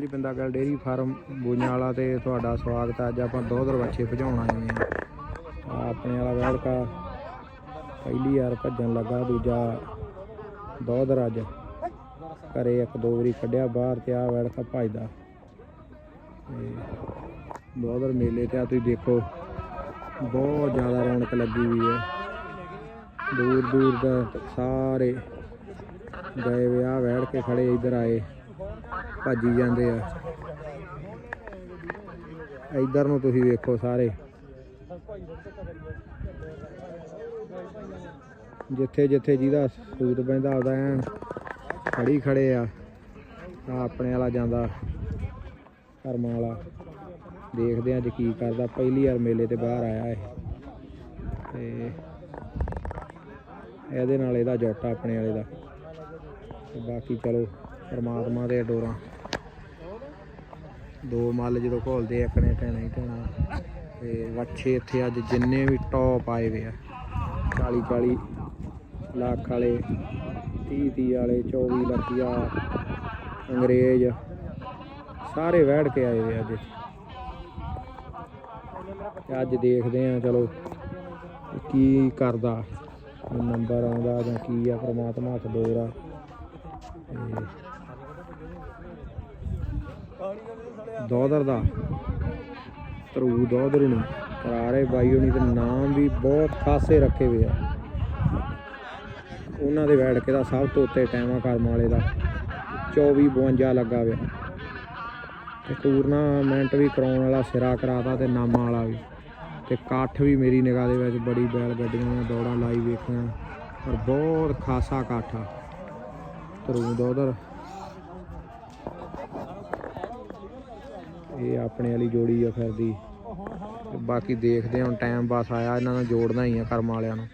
ਜੀ ਪਿੰਦਾ ਗੱਲ, dairy farm ਬੂਈਆਂ ਵਾਲਾ ਤੇ ਤੁਹਾਡਾ ਸਵਾਗਤ ਹੈ ਅੱਜ ਆਪਾਂ ਦੋ ਦਰਵਾਜ਼ੇ ਭਜਾਉਣ ਆਏ ਹਾਂ। ਆਪਣੇ ਵਾਲਾ ਵੈੜਕਾ ਪਹਿਲੀ ਯਾਰ ਭੱਜਣ ਲੱਗਾ, ਦੂਜਾ ਦੋਧਰ ਅੱਜ ਘਰੇ ਇੱਕ, ਦੋ ਵਾਰੀ ਕੱਢਿਆ, ਬਾਹਰ ਤੇ ਆ ਵੈੜਕਾ ਭੱਜਦਾ। ਤੇ ਦੋਦਰ ਮੇਲੇ ਤੇ ਆ, ਤੁਸੀਂ ਦੇਖੋ, ਬਹੁਤ ਜ਼ਿਆਦਾ ਰੌਣਕ ਲੱਗੀ ਹੋਈ ਹੈ। ਦੂਰ ਦੂਰ ਦਾ ਸਾਰੇ ਗਏ ਵਿਆਹ ਬੈਠ ਕੇ ਖੜੇ ਇੱਧਰ ਆਏ। ਭੱਜੀ ਜਾਂਦੇ ਆ। ਇੱਧਰ ਨੂੰ ਤੁਸੀਂ ਵੇਖੋ ਸਾਰੇ। ਜਿੱਥੇ ਜਿੱਥੇ ਜਿਹਦਾ ਸੂਤ ਪੈਂਦਾ, ਉਹਦਾ ਐਨ ਖੜੀ ਖੜੇ ਆ। ਆ ਆਪਣੇ ਵਾਲਾ ਜਾਂਦਾ ਕਰਮਾਂ ਵਾਲਾ। ਦੇਖਦੇ ਆ ਅੱਜ ਕੀ ਕਰਦਾ। ਪਹਿਲੀ ਵਾਰ ਮੇਲੇ ਤੇ ਬਾਹਰ ਆਇਆ ਇਹ। ਤੇ ਇਹਦੇ ਨਾਲ ਇਹਦਾ ਜੁੱਟ ਆਪਣੇ ਵਾਲੇ ਦਾ। ਤੇ ਬਾਕੀ ਚਲੋ ਪਰਮਾਤਮਾ ਦੇ ਡੋਰਾਂ। ਦੋ ਮੱਲ ਜਦੋਂ ਘੋਲਦੇ ਇੱਕ ਨੇ ਟਹਿਣਾ ਹੀ ਟਹਿਣਾ। ਤੇ ਵੱਛੇ ਇੱਥੇ ਅੱਜ ਜਿੰਨੇ ਵੀ ਟੌਪ ਆਏ ਵੇ ਆ 40 40 ਲੱਖ ਵਾਲੇ 30 30 ਵਾਲੇ 24 ਲੱਖੀਆ ਅੰਗਰੇਜ਼, ਸਾਰੇ ਵੈੜ ਕੇ ਆਏ ਵੇ ਅੱਜ। ਤੇ ਅੱਜ ਦੇਖਦੇ ਆ, ਚਲੋ ਕੀ ਕਰਦਾ ਨੰਬਰ ਆਉਂਦਾ ਜਾਂ ਕੀ ਆ, ਪ੍ਰਮਾਤਮਾ ਹੱਥ ਡੋਰ ਆ ਦੋਦਰ ਦਾ। ਧਰੂ ਦੋਦਰ ਨੂੰ ਕਰਾਰੇ ਬਾਈ ਹੋਣੀ ਤੇ ਨਾਮ ਵੀ ਬਹੁਤ ਖਾਸੇ ਰੱਖੇ ਹੋਏ ਆ। ਉਹਨਾਂ ਦੇ ਬੈਠ ਕੇ ਦਾ ਸਭ ਤੋਂ ਉੱਤੇ ਟਾਈਮਾ ਕਰਮ ਵਾਲੇ ਦਾ 24 52 ਲੱਗਾ ਹੋਇਆ। ਤੇ ਟੂਰਨਾਮੈਂਟ ਵੀ ਕਰਾਉਣ ਵਾਲਾ ਸਿਰਾ ਕਰਾਤਾ ਤੇ ਨਾਮਾਂ ਵਾਲਾ ਵੀ। ਤੇ ਇਕੱਠ ਵੀ ਮੇਰੀ ਨਿਗਾਹ ਦੇ ਵਿੱਚ ਬੜੀ ਬੈਲ ਗੱਡੀਆਂ ਦੀਆਂ ਦੌੜਾਂ ਲਾਈ ਵੇਖੀਆਂ। ਔਰ ਬਹੁਤ ਖਾਸਾ ਇਕੱਠ ਆ ਧਰੂ ਦੋਦਰ ਇਹ ਆਪਣੇ ਵਾਲੀ ਜੋੜੀ ਆ ਫਿਰਦੀ ਬਾਕੀ ਦੇਖਦੇ ਹਾਂ, ਹੁਣ ਟਾਈਮ ਪਾਸ ਆਇਆ, ਇਹਨਾਂ ਨੂੰ ਜੋੜਨਾ ਹੀ ਆ ਕਰਮ ਵਾਲਿਆਂ ਨੂੰ।